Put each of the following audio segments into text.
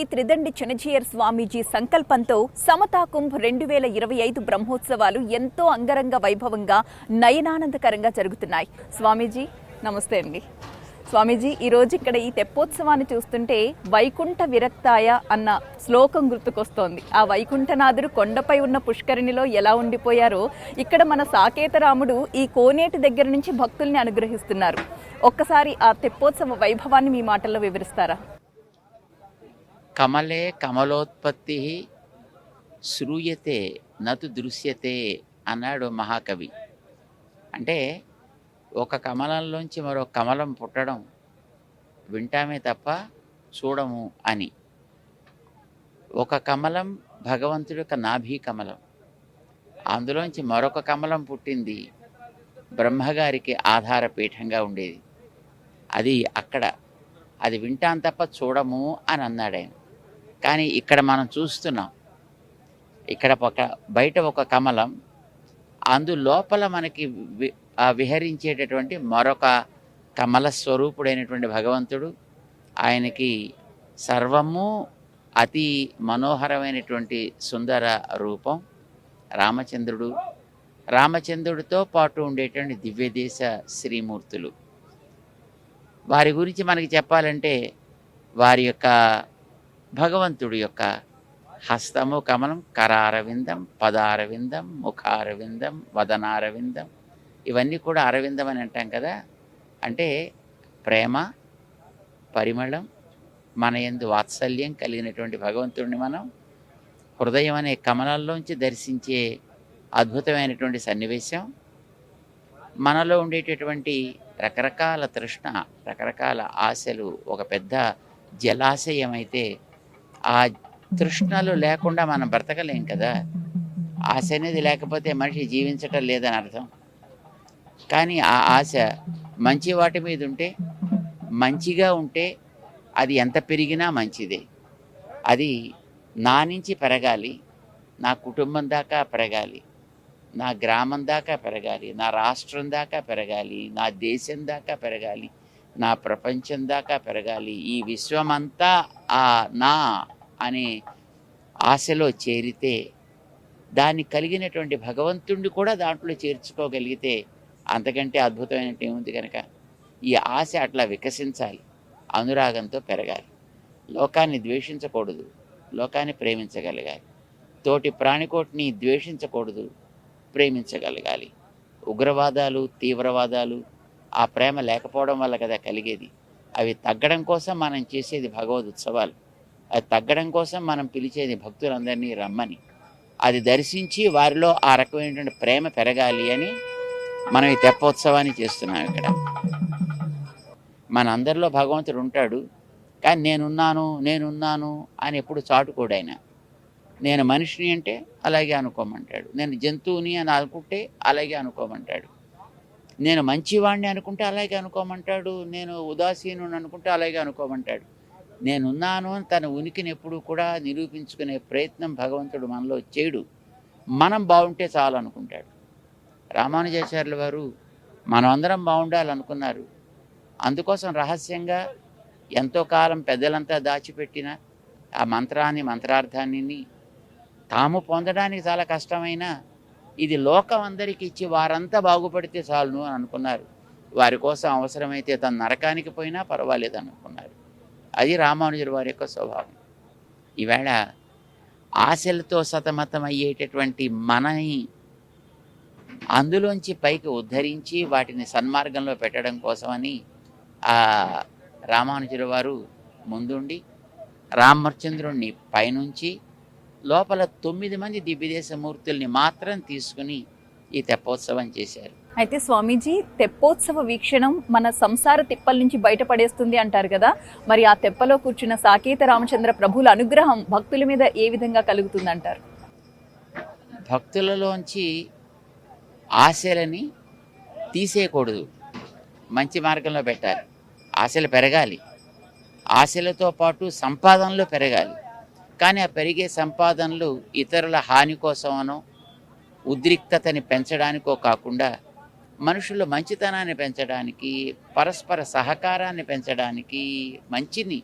శ్రీ త్రిదండి చినజీయర్ స్వామీజీ సంకల్పంతో సమతా కుంభ్ రెండు వేల ఇరవై ఐదు బ్రహ్మోత్సవాలు ఎంతో అంగరంగ వైభవంగా నయనానందకరంగా జరుగుతున్నాయి. స్వామీజీ నమస్తే అండి. స్వామీజీ ఈరోజు ఇక్కడ ఈ తెప్పోత్సవాన్ని చూస్తుంటే వైకుంఠ విరక్తాయ అన్న శ్లోకం గుర్తుకొస్తోంది. ఆ వైకుంఠనాథుడు కొండపై ఉన్న పుష్కరిణిలో ఎలా ఉండిపోయారో ఇక్కడ మన సాకేతరాముడు ఈ కోనేటి దగ్గర నుంచి భక్తుల్ని అనుగ్రహిస్తున్నారు. ఒక్కసారి ఆ తెప్పోత్సవ వైభవాన్ని మీ మాటల్లో వివరిస్తారా? కమలే కమలోత్పత్తి శ్రూయతే నతు దృశ్యతే అన్నాడు మహాకవి అంటే ఒక కమలంలోంచి మరో కమలం పుట్టడం వింటామే తప్ప చూడము అని. ఒక కమలం భగవంతుడి యొక్క నాభీ కమలం. అందులోంచి మరొక కమలం పుట్టింది బ్రహ్మగారికి ఆధారపీఠంగా ఉండేది. అది అక్కడ. అది వింటాం తప్ప చూడము అని అన్నాడు ఆయన కానీ ఇక్కడ మనం చూస్తున్నాం ఇక్కడ ఒక బయట ఒక కమలం అందు లోపల మనకి విహరించేటటువంటి మరొక కమల స్వరూపుడైనటువంటి భగవంతుడు ఆయనకి సర్వము అతి మనోహరమైనటువంటి సుందర రూపం రామచంద్రుడు. రామచంద్రుడితో పాటు ఉండేటువంటి దివ్యదేశ శ్రీమూర్తులు. వారి గురించి మనకి చెప్పాలంటే వారి యొక్క భగవంతుడి యొక్క హస్తము కమలం కరారవిందం పదారవిందం ముఖారవిందం వదనారవిందం. ఇవన్నీ కూడా అరవిందం అని అంటాం కదా. అంటే ప్రేమ పరిమళం మన యందు వాత్సల్యం కలిగినటువంటి భగవంతుడిని మనం హృదయం అనే కమలంలోంచి దర్శించే అద్భుతమైనటువంటి సన్నివేశం. మనలో ఉండేటటువంటి రకరకాల తృష్ణ రకరకాల ఆశలు ఒక పెద్ద జలాశయం అయితే ఆ తృష్ణలు లేకుండా మనం బ్రతకలేం కదా. ఆశ అనేది లేకపోతే మనిషి జీవించటం లేదని అర్థం. కానీ ఆ ఆశ మంచి వాటి మీద ఉంటే మంచిగా ఉంటే అది ఎంత పెరిగినా మంచిదే. అది నా నుంచి పెరగాలి నా కుటుంబం దాకా పెరగాలి నా గ్రామం దాకా పెరగాలి నా రాష్ట్రం దాకా పెరగాలి నా దేశం దాకా పెరగాలి నా ప్రపంచం దాకా పెరగాలి ఈ విశ్వమంతా ఆ నా అనే ఆశలో చేరితే దాన్ని కలిగినటువంటి భగవంతుణ్ణి కూడా దాంట్లో చేర్చుకోగలిగితే అంతకంటే అద్భుతమైనట్టు ఏముంది కనుక ఈ ఆశ అట్లా వికసించాలి. అనురాగంతో పెరగాలి. లోకాన్ని ద్వేషించకూడదు. లోకాన్ని ప్రేమించగలగాలి. తోటి ప్రాణికోటిని ద్వేషించకూడదు. ప్రేమించగలగాలి. ఉగ్రవాదాలు తీవ్రవాదాలు ఆ ప్రేమ లేకపోవడం వల్ల కదా కలిగేది. అవి తగ్గడం కోసం మనం చేసేది భగవద్ ఉత్సవాలు. అది తగ్గడం కోసం మనం పిలిచేది భక్తులందరినీ రమ్మని. అది దర్శించి వారిలో ఆ రకమైనటువంటి ప్రేమ పెరగాలి అని మనం ఈ తెప్పోత్సవాన్ని చేస్తున్నాం ఇక్కడ. మనందరిలో భగవంతుడు ఉంటాడు. కానీ నేనున్నాను నేనున్నాను అని ఎప్పుడు చాటుకోడు ఆయన. నేను మనిషిని అంటే అలాగే అనుకోమంటాడు. నేను జంతువుని అని అనుకుంటే అలాగే అనుకోమంటాడు. నేను మంచివాడిని అనుకుంటే అలాగే అనుకోమంటాడు నేను ఉదాసీనుని అనుకుంటే అలాగే అనుకోమంటాడు. నేనున్నాను అని తన ఉనికిని ఎప్పుడూ కూడా నిరూపించుకునే ప్రయత్నం భగవంతుడు మనలో చేయడు. మనం బాగుంటే చాలు అనుకుంటాడు. రామానుజాచార్యుల వారు మనం అందరం బాగుండాలనుకున్నారు. అందుకోసం రహస్యంగా ఎంతో కాలం పెద్దలంతా దాచిపెట్టిన ఆ మంత్రాన్ని మంత్రార్థాన్ని తాము పొందడానికి చాలా కష్టమైన ఇది లోకం అందరికి ఇచ్చి వారంతా బాగుపడితే చాలును అని అనుకున్నారు. వారి కోసం అవసరమైతే తన నరకానికి పోయినా పర్వాలేదు అనుకున్నారు. అది రామానుజుడు వారి యొక్క స్వభావం. ఈవేళ ఆశలతో సతమతం అయ్యేటటువంటి మనని అందులోంచి పైకి ఉద్ధరించి వాటిని సన్మార్గంలో పెట్టడం కోసమని ఆ రామానుజుల వారు ముందుండి రామచంద్రుణ్ణి పైనుంచి లోపల తొమ్మిది మంది దివ్యదేశ మూర్తుల్ని మాత్రం తీసుకుని ఈ తెప్పోత్సవం చేశారు. అయితే స్వామీజీ తెప్పోత్సవ వీక్షణం మన సంసార తిప్పల నుంచి బయటపడేస్తుంది అంటారు కదా. మరి ఆ తెప్పలో కూర్చున్న సాకేత రామచంద్ర ప్రభుల అనుగ్రహం భక్తుల మీద ఏ విధంగా కలుగుతుంది అంటారు భక్తులలోంచి ఆశలని తీసేయకూడదు. మంచి మార్గంలో పెట్టాలి. ఆశలు పెరగాలి. ఆశలతో పాటు సంపాదనలు పెరగాలి. కానీ ఆ పెరిగే సంపాదనలు ఇతరుల హాని కోసమనో ఉద్రిక్తతని పెంచడానికో కాకుండా మనుషుల్లో మంచితనాన్ని పెంచడానికి పరస్పర సహకారాన్ని పెంచడానికి మంచిని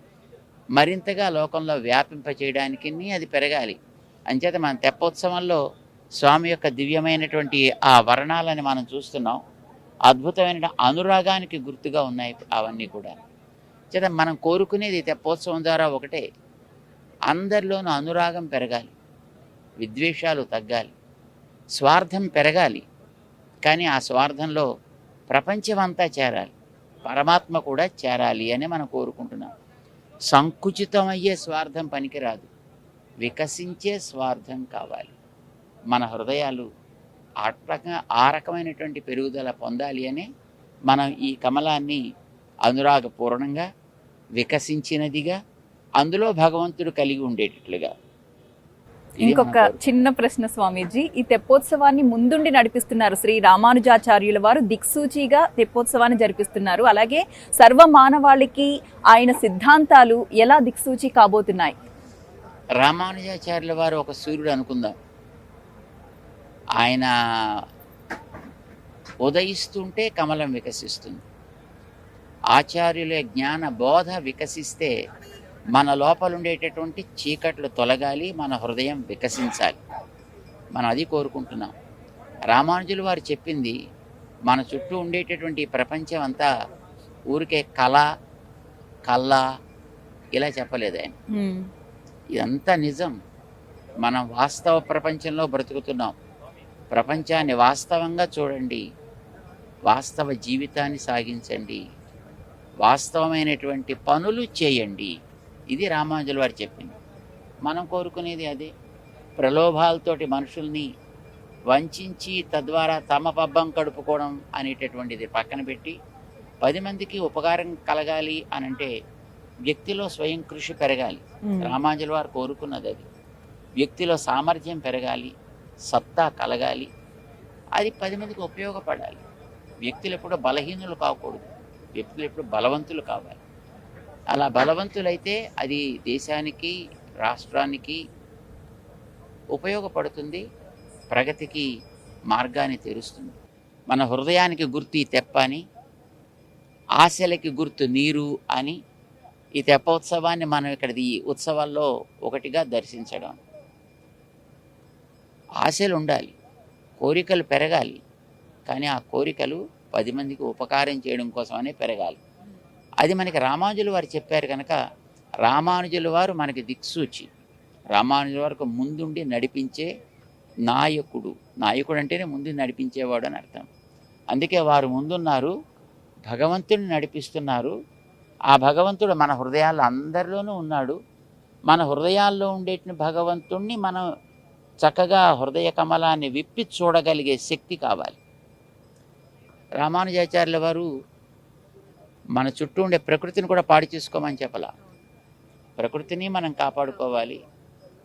మరింతగా లోకంలో వ్యాపింపచేయడానికి అది పెరగాలి. అంచేత మన తెప్పోత్సవంలో స్వామి యొక్క దివ్యమైనటువంటి ఆ వర్ణాలని మనం చూస్తున్నాం. అద్భుతమైన అనురాగానికి గుర్తుగా ఉన్నాయి అవన్నీ కూడా. చేత మనం కోరుకునేది తెప్పోత్సవం ద్వారా ఒకటే. అందరిలోనూ అనురాగం పెరగాలి విద్వేషాలు తగ్గాలి స్వార్థం పెరగాలి. కానీ ఆ స్వార్థంలో ప్రపంచమంతా చేరాలి పరమాత్మ కూడా చేరాలి అని మనం కోరుకుంటున్నాం. సంకుచితమయ్యే స్వార్థం పనికిరాదు వికసించే స్వార్థం కావాలి. మన హృదయాలు ఆ రకంగా ఆ రకమైనటువంటి పెరుగుదల పొందాలి అని మనం ఈ కమలాన్ని అనురాగపూర్ణంగా వికసించినదిగా అందులో భగవంతుడు కలిగి ఉండేటట్లుగా. ఇంకొక. చిన్న ప్రశ్న స్వామీజీ ఈ తెప్పోత్సవాన్ని ముందుండి నడిపిస్తున్నారు శ్రీ రామానుజాచార్యుల వారు దిక్సూచిగా తెప్పోత్సవాన్ని జరిపిస్తున్నారు. అలాగే సర్వ మానవాళికి ఆయన సిద్ధాంతాలు ఎలా దిక్సూచి కాబోతున్నాయి? రామానుజాచార్యుల వారు ఒక సూర్యుడు అనుకుందాం. ఆయన ఉదయిస్తుంటే కమలం వికసిస్తుంది. ఆచార్యుల జ్ఞాన బోధ వికసిస్తే మన లోపల ఉండేటటువంటి చీకట్లు తొలగాలి మన హృదయం వికసించాలి. మనం అది కోరుకుంటున్నాం. రామానుజులు వారు చెప్పింది మన చుట్టూ ఉండేటటువంటి ప్రపంచం అంతా ఊరికే కళ కళ్ళ ఇలా చెప్పలేదు ఆయన. ఇదంతా నిజం. మనం వాస్తవ ప్రపంచంలో బ్రతుకుతున్నాం. ప్రపంచాన్ని వాస్తవంగా చూడండి వాస్తవ జీవితాన్ని సాగించండి వాస్తవమైనటువంటి పనులు చేయండి. ఇది రామానుజుల వారు చెప్పింది. మనం కోరుకునేది అదే. ప్రలోభాలతోటి మనుషుల్ని వంచించి తద్వారా తమ పబ్బం కడుపుకోవడం అనేటటువంటిది పక్కన పెట్టి పది మందికి ఉపకారం కలగాలి అనంటే వ్యక్తిలో స్వయం కృషి పెరగాలి. హ్మ్. రామాంజలి వారు కోరుకున్నది అది. వ్యక్తిలో సామర్థ్యం పెరగాలి సత్తా కలగాలి అది పది మందికి ఉపయోగపడాలి. వ్యక్తులు ఎప్పుడు బలహీనులు కాకూడదు. వ్యక్తులు ఎప్పుడు బలవంతులు కావాలి. అలా బలవంతులైతే అది దేశానికి రాష్ట్రానికి ఉపయోగపడుతుంది ప్రగతికి మార్గాన్ని తెరుస్తుంది. మన హృదయానికి గుర్తు ఈ తెప్ప అని ఆశలకి గుర్తు నీరు అని ఈ తెప్పోత్సవాన్ని మనం ఇక్కడ ఈ ఉత్సవాల్లో ఒకటిగా దర్శించడం. ఆశలు ఉండాలి కోరికలు పెరగాలి కానీ ఆ కోరికలు పది మందికి ఉపకారం చేయడం కోసమనే పెరగాలి. అది మనకి రామానుజులు వారు చెప్పారు కనుక రామానుజుల వారు మనకి దిక్సూచి. రామానుజుల వారికి ముందుండి నడిపించే నాయకుడు. నాయకుడు అంటేనే ముందు నడిపించేవాడు అని అర్థం. అందుకే వారు ముందున్నారు భగవంతుడిని నడిపిస్తున్నారు. ఆ భగవంతుడు మన హృదయాల్లో అందరిలోనూ ఉన్నాడు. మన హృదయాల్లో ఉండేటి భగవంతుణ్ణి మనం చక్కగా హృదయ కమలాన్ని విప్పి చూడగలిగే శక్తి కావాలి. రామానుజాచార్యుల వారు మన చుట్టూ ఉండే ప్రకృతిని కూడా పాడు చేసుకోమని చెప్పాల. ప్రకృతిని మనం కాపాడుకోవాలి.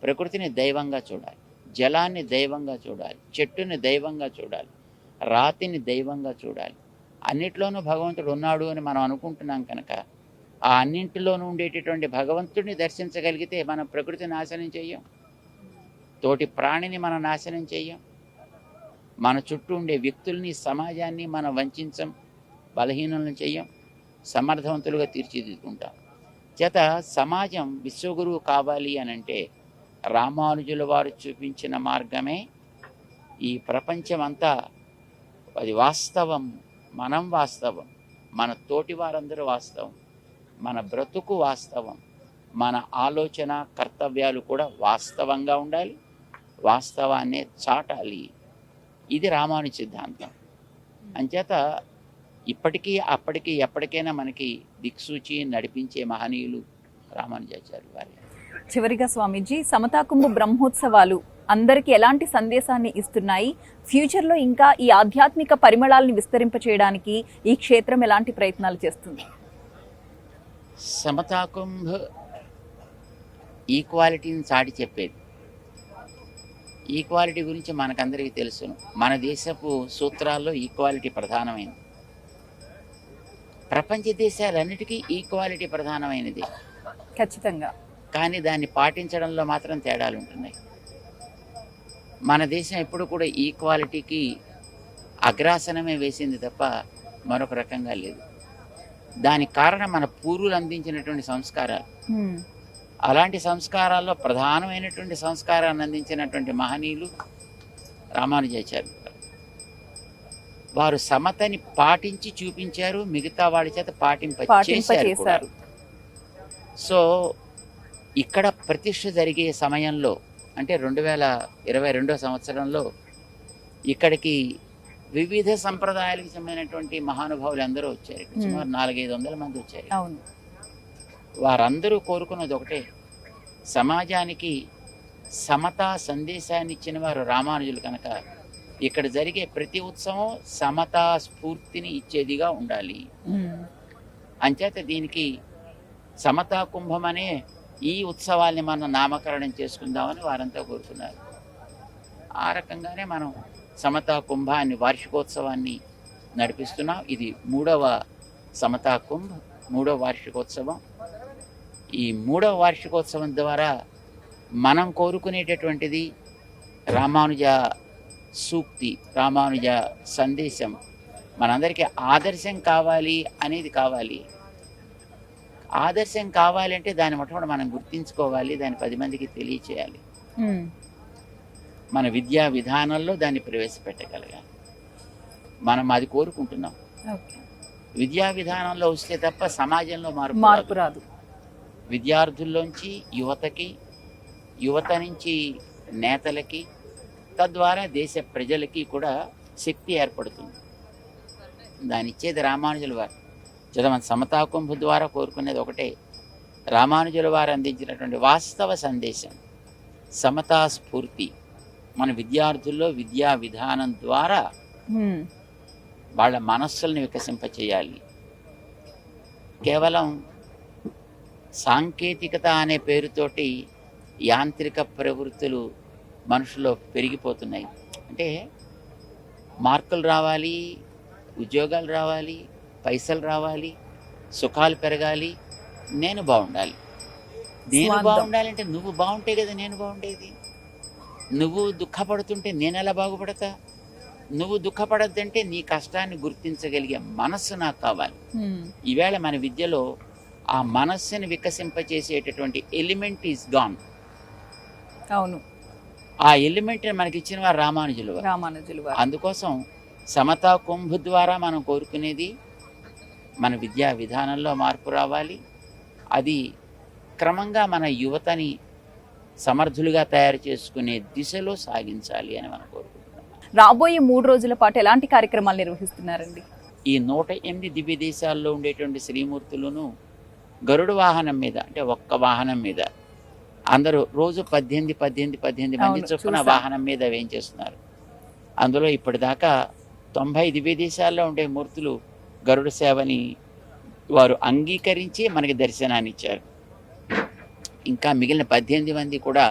ప్రకృతిని దైవంగా చూడాలి. జలాన్ని దైవంగా చూడాలి. చెట్టుని దైవంగా చూడాలి. రాతిని దైవంగా చూడాలి. అన్నిట్లోనూ భగవంతుడు ఉన్నాడు అని మనం అనుకుంటున్నాం కనుక ఆ అన్నింటిలోనూ ఉండేటటువంటి భగవంతుడిని దర్శించగలిగితే మనం ప్రకృతి నాశనం చెయ్యం. తోటి ప్రాణిని మనం నాశనం చెయ్యం. మన చుట్టూ ఉండే వ్యక్తుల్ని సమాజాన్ని మనం వంచం బలహీనలను చెయ్యం. సమర్థవంతులుగా తీర్చిదిద్దుకుంటాం. చేత సమాజం విశ్వగురువు కావాలి అని అంటే రామానుజుల వారు చూపించిన మార్గమే ఈ ప్రపంచమంతా. అది వాస్తవం మనం వాస్తవం మన తోటి వారందరూ వాస్తవం మన బ్రతుకు వాస్తవం మన ఆలోచన కర్తవ్యాలు కూడా వాస్తవంగా ఉండాలి వాస్తవాన్నే చాటాలి. ఇది రామాను సిద్ధాంతం. అంచేత ఇప్పటికీ అప్పటికీ ఎప్పటికైనా మనకి దిక్సూచి నడిపించే మహనీయులు రామానుజాచార్య వారి. చివరిగా స్వామీజీ సమతాకుంభ బ్రహ్మోత్సవాలు అందరికీ ఎలాంటి సందేశాన్ని ఇస్తున్నాయి? ఫ్యూచర్లో ఇంకా ఈ ఆధ్యాత్మిక పరిమళాలను విస్తరింపచేయడానికి ఈ క్షేత్రం ఎలాంటి ప్రయత్నాలు చేస్తుంది? సమతాకుంభ ఈక్వాలిటీని చాటి చెప్పేది. ఈక్వాలిటీ గురించి మనకందరికీ తెలుసును. మన దేశపు సూత్రాల్లో ఈక్వాలిటీ ప్రధానమైనది. ప్రపంచ దేశాలన్నిటికీ ఈక్వాలిటీ ప్రధానమైనది. ఖచ్చితంగా. కానీ దాన్ని పాటించడంలో మాత్రం తేడాలు ఉంటున్నాయి. మన దేశం ఎప్పుడు కూడా ఈక్వాలిటీకి అగ్రాసనమే వేసింది తప్ప మరొక రకంగా లేదు. దానికి కారణం మన పూర్వులు అందించినటువంటి సంస్కారాలు. అలాంటి సంస్కారాల్లో ప్రధానమైనటువంటి సంస్కారాన్ని అందించినటువంటి మహనీయులు రామానుజాచార్యులు. గారు. వారు సమతని పాటించి చూపించారు మిగతా వాళ్ళ చేత పాటింప పాటింప చేశారు కూడా. చేశారు సో ఇక్కడ ప్రతిష్ఠ జరిగే సమయంలో అంటే రెండు వేల ఇరవై రెండో సంవత్సరంలో ఇక్కడికి వివిధ సంప్రదాయాలకు చెందినటువంటి మహానుభావులు అందరూ వచ్చారు. సుమారు నాలుగైదు వందల మంది వచ్చారు వారందరూ కోరుకున్నది ఒకటే సమాజానికి సమతా సందేశాన్ని ఇచ్చిన వారు రామానుజులు కనుక ఇక్కడ జరిగే ప్రతి ఉత్సవం సమతా స్ఫూర్తిని ఇచ్చేదిగా ఉండాలి. అంచేత దీనికి సమతా కుంభం అనే ఈ ఉత్సవాల్ని మనం నామకరణం చేసుకుందామని వారంతా కోరుకున్నారు. ఆ రకంగానే మనం సమతా కుంభాన్ని వార్షికోత్సవాన్ని నడిపిస్తున్నాం. ఇది మూడవ సమతా కుంభ్ మూడవ వార్షికోత్సవం. ఈ మూడవ వార్షికోత్సవం ద్వారా మనం కోరుకునేటటువంటిది రామానుజ సూక్తి రామానుజ సందేశం. మనందరికీ ఆదర్శం కావాలి అనేది కావాలి. ఆదర్శం కావాలంటే దాని మొట్టమొదటి మనం గుర్తించుకోవాలి దాన్ని పది మందికి తెలియచేయాలి. మన విద్యా విధానంలో దాన్ని ప్రవేశపెట్టగలగాలి. మనం అది కోరుకుంటున్నాం. విద్యా విధానంలో వస్తే తప్ప సమాజంలో మార్పు మార్పు. రాదు. విద్యార్థుల్లోంచి యువతకి యువత నుంచి నేతలకి తద్వారా దేశ ప్రజలకి కూడా శక్తి ఏర్పడుతుంది. దాని ఇచ్చేది రామానుజుల వారు. చదవని సమతాకుంభ ద్వారా కోరుకునేది ఒకటే. రామానుజుల వారు అందించినటువంటి వాస్తవ సందేశం సమతా స్ఫూర్తి మన విద్యార్థుల్లో విద్యా విధానం ద్వారా వాళ్ళ మనస్సుల్ని వికసింపచేయాలి. కేవలం సాంకేతికత అనే పేరుతోటి యాంత్రిక ప్రవృత్తులు మనుషుల్లో పెరిగిపోతున్నాయి. అంటే మార్కులు రావాలి ఉద్యోగాలు రావాలి పైసలు రావాలి సుఖాలు పెరగాలి నేను బాగుండాలి. నేను. బాగుండాలంటే నువ్వు బాగుంటే కదా నేను బాగుండేది. నువ్వు దుఃఖపడుతుంటే నేను ఎలా బాగుపడతా? నువ్వు దుఃఖపడద్దంటే నీ కష్టాన్ని గుర్తించగలిగే మనస్సు నాకు కావాలి. ఈవేళ మన విద్యలో ఆ మనస్సుని వికసింపచేసేటటువంటి ఎలిమెంట్ ఈస్ గాన్. అవును. ఆ ఎలిమెంట్ మనకి ఇచ్చిన వారు రామానుజులు. రామానుజులు అందుకోసం సమతా కుంభ ద్వారా మనం కోరుకునేది మన విద్యా విధానంలో మార్పు రావాలి. అది క్రమంగా మన యువతని సమర్థులుగా తయారు చేసుకునే దిశలో సాగించాలి అని మనం కోరుకుంటున్నాం. రాబోయే మూడు రోజుల పాటు ఎలాంటి కార్యక్రమాలు నిర్వహిస్తున్నారండి? ఈ నూట ఎనిమిది దివ్య దేశాల్లో ఉండేటువంటి శ్రీమూర్తులను గరుడు వాహనం మీద అంటే ఒక్క వాహనం మీద అందరూ రోజు పద్దెనిమిది పద్దెనిమిది పద్దెనిమిది మంది చొప్పున. వాహనం మీద వేయించేస్తున్నారు. అందులో ఇప్పటిదాకా తొంభై దివ్య దేశాల్లో ఉండే మూర్తులు గరుడ సేవని వారు అంగీకరించి మనకి దర్శనాన్ని ఇచ్చారు. ఇంకా మిగిలిన పద్దెనిమిది మంది కూడా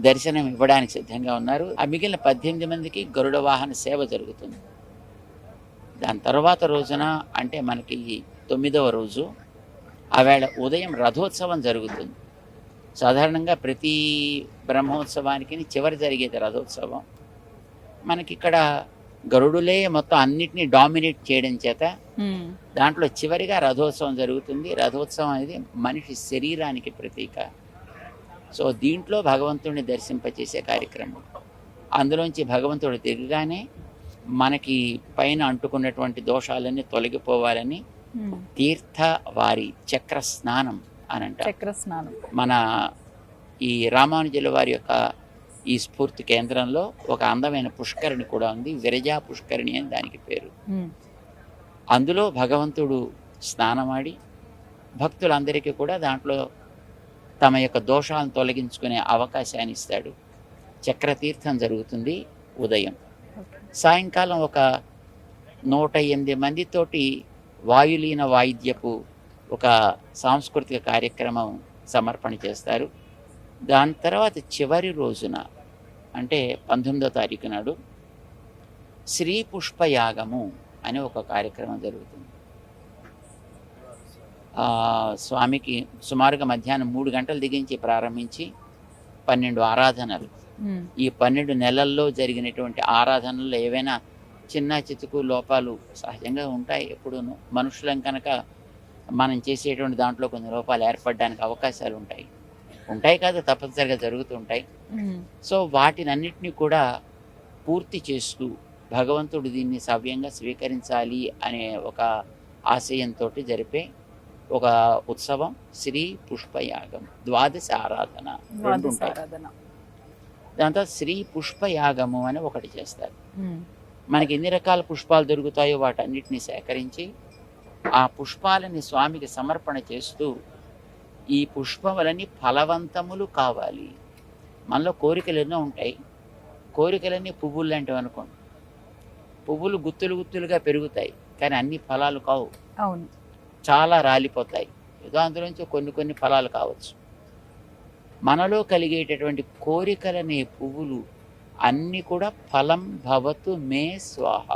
దర్శనం ఇవ్వడానికి సిద్ధంగా ఉన్నారు. ఆ మిగిలిన పద్దెనిమిది మందికి గరుడ వాహన సేవ జరుగుతుంది. దాని తర్వాత రోజున అంటే మనకి తొమ్మిదవ రోజు ఆవేళ ఉదయం రథోత్సవం జరుగుతుంది. సాధారణంగా ప్రతి బ్రహ్మోత్సవానికి చివరి జరిగేది రథోత్సవం. మనకి ఇక్కడ గరుడులే మొత్తం అన్నిటినీ డామినేట్ చేయడం చేత దాంట్లో చివరిగా రథోత్సవం జరుగుతుంది. రథోత్సవం అనేది మనిషి శరీరానికి ప్రతీక. సో దీంట్లో భగవంతుడిని దర్శింపచేసే కార్యక్రమం. అందులోంచి భగవంతుడు తిరగానే మనకి పైన అంటుకున్నటువంటి దోషాలన్నీ తొలగిపోవాలని తీర్థ వారి చక్ర స్నానం అని అంటారు మన ఈ రామానుజుల వారి యొక్క ఈ స్ఫూర్తి కేంద్రంలో ఒక అందమైన పుష్కరిణి కూడా ఉంది. విరజా పుష్కరిణి అని దానికి పేరు. అందులో భగవంతుడు స్నానమాడి భక్తులందరికీ కూడా దాంట్లో తమ యొక్క దోషాలను తొలగించుకునే అవకాశాన్ని ఇస్తాడు. చక్రతీర్థం జరుగుతుంది ఉదయం. సాయంకాలం ఒక నూట ఎనిమిది మందితోటి వాయులీన వాయిద్యపు ఒక సాంస్కృతిక కార్యక్రమం సమర్పణ చేస్తారు. దాని తర్వాత చివరి రోజున అంటే పంతొమ్మిదో తారీఖు నాడు శ్రీ పుష్పయాగము అనే ఒక కార్యక్రమం జరుగుతుంది. స్వామికి సుమారుగా మధ్యాహ్నం మూడు గంటలు దిగించి ప్రారంభించి పన్నెండు ఆరాధనలు. ఈ పన్నెండు నెలల్లో జరిగినటువంటి ఆరాధనల్లో ఏవైనా చిన్న చితుకు లోపాలు సహజంగా ఉంటాయి ఎప్పుడూను. మనుషులం కనుక మనం చేసేటువంటి దాంట్లో కొన్ని లోపాలు ఏర్పడడానికి అవకాశాలు ఉంటాయి. ఉంటాయి కాదు తప్పనిసరిగా జరుగుతూ ఉంటాయి. సో వాటిని అన్నిటినీ కూడా పూర్తి చేస్తూ భగవంతుడు దీన్ని సవ్యంగా స్వీకరించాలి అనే ఒక ఆశయంతో జరిపే ఒక ఉత్సవం శ్రీ పుష్పయాగం ద్వాదశ ఆరాధన రెండు ఉంటాయి దాంతో శ్రీ పుష్పయాగము అని ఒకటి చేస్తారు. మనకి ఎన్ని రకాల పుష్పాలు దొరుకుతాయో వాటన్నిటిని సేకరించి ఆ పుష్పాలని స్వామికి సమర్పణ చేస్తూ ఈ పుష్పములని ఫలవంతములు కావాలి. మనలో కోరికలు ఎన్నో ఉంటాయి. కోరికలన్నీ పువ్వులు లాంటివి అనుకోండి. పువ్వులు గుత్తులు గుత్తులుగా పెరుగుతాయి. కానీ అన్ని ఫలాలు కావు. అవును. చాలా రాలిపోతాయి. ఏదో అందులోంచి కొన్ని కొన్ని ఫలాలు కావచ్చు. మనలో కలిగేటటువంటి కోరికలనే పువ్వులు అన్నీ కూడా ఫలం భవతు మే స్వహ.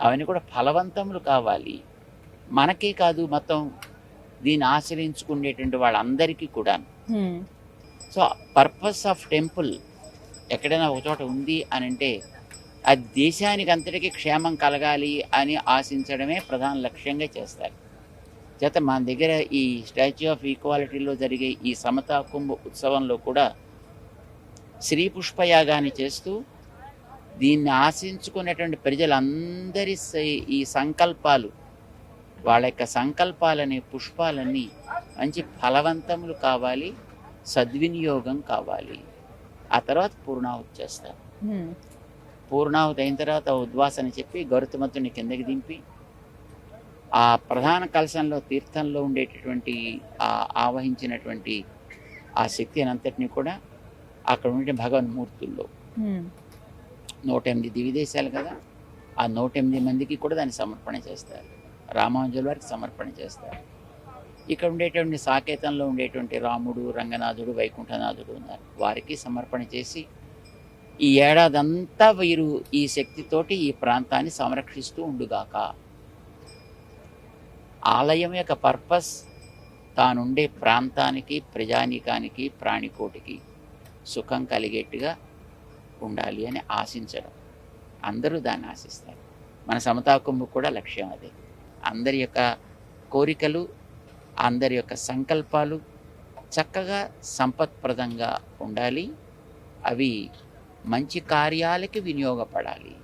అవన్నీ కూడా ఫలవంతములు కావాలి. మనకే కాదు మొత్తం దీన్ని ఆశ్రయించుకునేటువంటి వాళ్ళందరికీ కూడా సో పర్పస్ ఆఫ్ టెంపుల్ ఎక్కడైనా ఒక చోట ఉంది అని అంటే అది దేశానికి అంతటికీ క్షేమం కలగాలి అని ఆశించడమే ప్రధాన లక్ష్యంగా చేస్తారు. చేత మన దగ్గర ఈ స్టాచ్యూ ఆఫ్ ఈక్వాలిటీలో జరిగే ఈ సమతా కుంభ ఉత్సవంలో కూడా శ్రీ పుష్పయాగాన్ని చేస్తూ దీన్ని ఆశించుకునేటువంటి ప్రజలందరి ఈ సంకల్పాలు వాళ్ళ యొక్క సంకల్పాలనే పుష్పాలన్నీ మంచి ఫలవంతములు కావాలి సద్వినియోగం కావాలి. ఆ తర్వాత పూర్ణాహుతి చేస్తారు పూర్ణాహుతి అయిన తర్వాత ఉద్వాసన చెప్పి గరుతుమతుని కిందకి దింపి ఆ ప్రధాన కలశంలో తీర్థంలో ఉండేటటువంటి ఆ ఆవహించినటువంటి ఆ శక్తిని అంతటిని కూడా అక్కడ ఉండే భగవన్మూర్తుల్లో. నూట ఎనిమిది దివిదేశాలు కదా ఆ నూట ఎనిమిది మందికి కూడా దాన్ని సమర్పణ చేస్తారు. రామానుజుల వారికి సమర్పణ చేస్తారు. ఇక్కడ ఉండేటువంటి సాకేతంలో ఉండేటువంటి రాముడు రంగనాథుడు వైకుంఠనాథుడు ఉన్నారు. వారికి సమర్పణ చేసి ఈ ఏడాదంతా వీరు ఈ శక్తితోటి ఈ ప్రాంతాన్ని సంరక్షిస్తూ ఉండుగాక. ఆలయం యొక్క పర్పస్ తానుండే ప్రాంతానికి ప్రజానీకానికి ప్రాణికోటికి సుఖం కలిగేట్టుగా ఉండాలి అని ఆశించడం. అందరూ దాన్ని ఆశిస్తారు. మన సమతా కుంభ కూడా లక్ష్యం అదే. అందరి యొక్క కోరికలు అందరి యొక్క సంకల్పాలు చక్కగా సంపత్ప్రదంగా ఉండాలి. అవి మంచి కార్యాలకి వినియోగపడాలి.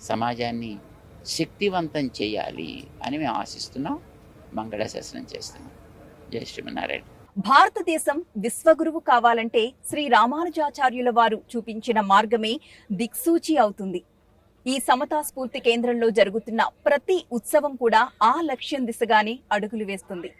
సమాజాన్ని శక్తివంతం చేయాలి అని మేము ఆశిస్తున్నాం. మంగళాశాసనం చేస్తున్నాం. జయ శ్రీమన్నారాయణ. భారతదేశం విశ్వగురువు కావాలంటే శ్రీ రామానుజాచార్యుల వారు చూపించిన మార్గమే దిక్సూచి అవుతుంది. ఈ సమతా స్ఫూర్తి కేంద్రంలో జరుగుతున్న ప్రతి ఉత్సవం కూడా ఆ లక్ష్యం దిశగానే అడుగులు వేస్తుంది.